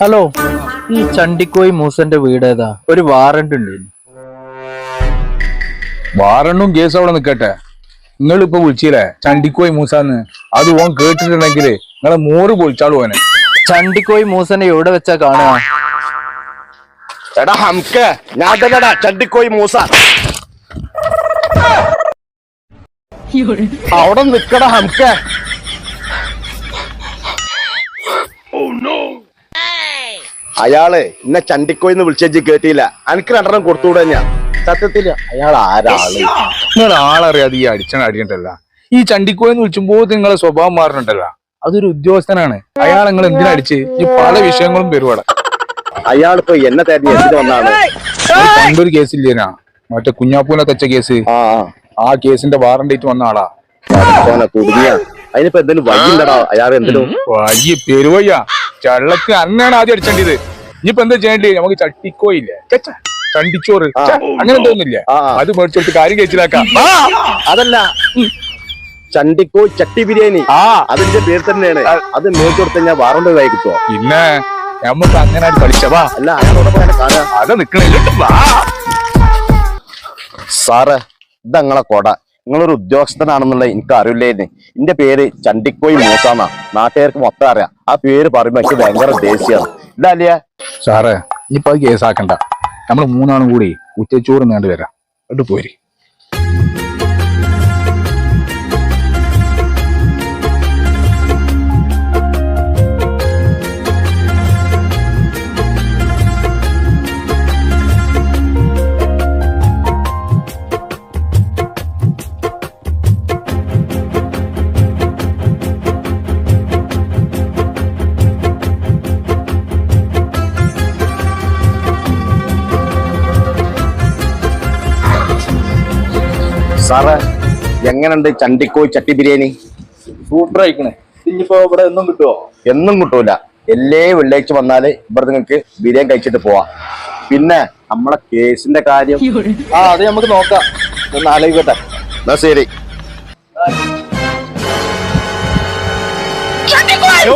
Hello ഈ ചണ്ടിക്കോയി മൂസന്റെ വീട് ഏതാ? ഒരു വാറണ്ട് ഉണ്ട്. വാറണ്ടും കേസ് അവിടെ നിക്കട്ടെ. നിങ്ങൾ ഇപ്പൊ വിളിച്ചില്ലേ? ചണ്ടിക്കോയി മൂസാന്ന്. അത് ഓൻ കേട്ടിട്ടുണ്ടെങ്കിൽ നിങ്ങളെ മോറ് പൊളിച്ചാളു ഓനെ. ചണ്ടിക്കോയി മൂസനെ എവിടെ വെച്ചാ കാണുക? എടാ ഹംക ഞാൻ തന്നെടാ ചണ്ടിക്കോയി മൂസ. അവിടെ നിക്കടാ ഹംക അയാൾ എന്നെ ചണ്ടിക്കോയിന്ന് വിളിച്ചു കേട്ടില്ല. എനിക്ക് രണ്ടെണ്ണം കൊടുത്തുകൂടെ ഞാൻ? സത്യത്തിൽ അയാൾ ആരാൾ നിങ്ങൾ ആളറിയാതെ ഈ അടിച്ചണ അടിയണ്ടല്ല. ഈ ചണ്ടിക്കോയി എന്ന് വിളിച്ചുമ്പോ നിങ്ങളെ സ്വഭാവം മാറുന്നുണ്ടല്ല അതൊരു ഉദ്യോഗസ്ഥനാണ്. അയാൾ നിങ്ങൾ എന്തിനാ അടിച്ച്? ഈ പല വിഷയങ്ങളും വരുവാടെ അയാളിപ്പോ എന്നെ തെരഞ്ഞെടുത്ത് എന്തിനു വന്നാണ്? പണ്ടൊരു കേസില്ലേനാ? മറ്റേ കുഞ്ഞാപ്പൂനെ തച്ച കേസ്. ആ ആ. കേസിന്റെ വാറണ്ടേറ്റ് വന്ന ആളാ. കുടുങ്ങിയ അതിനിപ്പോ എന്തെങ്കിലും വൈകിണ്ടടാ അയാൾ എന്തിനും? വഴി പെരുവയ്യ. ചള്ളക്ക് അന്നാണ് ആദ്യം അടിച്ചേണ്ടത്. ഇനിയിപ്പോ എന്താ ചെയ്യേണ്ടി നമുക്ക് ചട്ടിക്കോയില്ലേ ചണ്ടിച്ചോറ്. അങ്ങനെ തോന്നില്ല. അത് മേടിച്ചോട്ട് കാര്യം കഴിച്ചിലാക്കാം. അതല്ല. ചണ്ടിക്കോ ചട്ടി ബിരിയാണി. ആ. അതിന്റെ പേര് തന്നെയാണ്. അത് മേടിച്ചു കൊടുത്ത ഞാൻ വാറണ്ട് കൈ കിട്ടുമോ പിന്നെ നമുക്ക് അങ്ങനെ കളിച്ചവാ അല്ല അയാളോടൊപ്പം അത് നിക്കണില്ല സാറ് ഇതങ്ങളെ കൊട. നിങ്ങളൊരു ഉദ്യോഗസ്ഥനാണെന്നുള്ള എനിക്ക് അറിയില്ലായിരുന്നു എന്റെ പേര് ചണ്ടിക്കോയി മൂസാന്നാ നാട്ടുകാർക്ക് മൊത്തം അറിയാം. ആ പേര് പറയുമ്പോ എനിക്ക് ഭയങ്കര ദേശീയാണ് ഇതല്ലേ സാറേ ഇനിയിപ്പോ കേസാക്കണ്ട. നമ്മൾ മൂന്നാളും കൂടി ഉച്ചച്ചോറ് നേണ്ടി വരാം. പോരി. സാറ് എങ്ങനെയുണ്ട് ചണ്ടിക്കോയി ചട്ടി ബിരിയാണി? സൂപ്പർ ആയിക്കണേ. ഇനിയിപ്പോ ഇവിടെ ഒന്നും കിട്ടുമോ എന്നും കിട്ടൂല. എല്ലാ വെള്ളിയാഴ്ച വന്നാൽ ഇവിടെ നിങ്ങൾക്ക് ബിരിയാണി കഴിച്ചിട്ട് പോവാം. പിന്നെ നമ്മളെ കേസിന്റെ കാര്യം. ആ അത് നമുക്ക് നോക്കാം. ഒന്ന് ആലോചിക്കട്ടെ. എന്നാ ശരി. Yo,